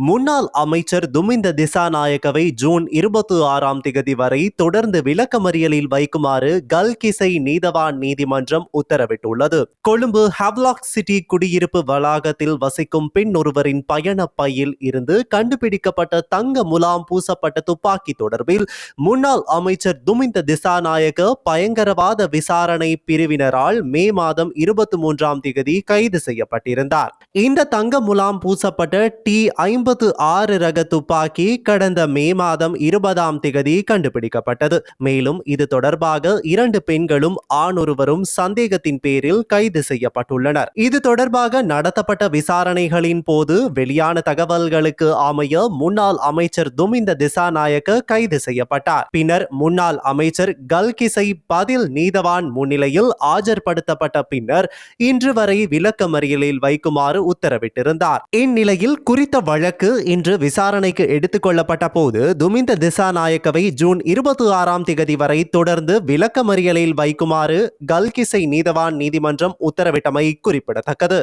முன்னாள் அமைச்சர் துமிந்த திசாநாயக்கவை ஜூன் இருபத்தி ஆறாம் திகதி வரை தொடர்ந்து விளக்கமறியலில் வைக்குமாறு கல்கிசை நீதவான் நீதிமன்றம் உத்தரவிட்டுள்ளது. கொழும்பு ஹவ்லாக் சிட்டி குடியிருப்பு வளாகத்தில் வசிக்கும் பெண் ஒருவரின் பயண பையில் இருந்து கண்டுபிடிக்கப்பட்ட தங்க முலாம் பூசப்பட்ட துப்பாக்கி தொடர்பில் முன்னாள் அமைச்சர் துமிந்த திசாநாயக்க பயங்கரவாத விசாரணை பிரிவினரால் மே மாதம் இருபத்தி மூன்றாம் திகதி கைது செய்யப்பட்டிருந்தார். இந்த தங்க முலாம் பூசப்பட்ட டி ஐம்பத்து ஆறு ரக துப்பாக்கி கடந்த மே மாதம் இருபதாம் திகதி கண்டுபிடிக்கப்பட்டது. மேலும் இது தொடர்பாக இரண்டு பெண்களும் ஆணொருவரும் சந்தேகத்தின் பேரில் கைது செய்யப்பட்டுள்ளனர். இது தொடர்பாக நடத்தப்பட்ட விசாரணைகளின் போது வெளியான தகவல்களுக்கு அமைய முன்னாள் அமைச்சர் துமிந்த திசாநாயக்க கைது செய்யப்பட்டார். பின்னர் முன்னாள் அமைச்சர் கல்கிசை பதில் நீதவான் முன்னிலையில் ஆஜர்படுத்தப்பட்ட பின்னர் இன்று வரை விளக்கமறியலில் வைக்குமாறு உத்தரவிட்டிருந்தார். இந்நிலையில் குறித்த வழக்கு வழக்கு இன்று விசாரணைக்கு எடுத்துக் கொள்ளப்பட்ட போது துமிந்த திசாநாயக்கவை ஜூன் இருபத்தி ஆறாம் திகதி வரை தொடர்ந்து விளக்கமறியலில் வைக்குமாறு கல்கிசை நீதவான் நீதிமன்றம் உத்தரவிட்டமை குறிப்பிடத்தக்கது.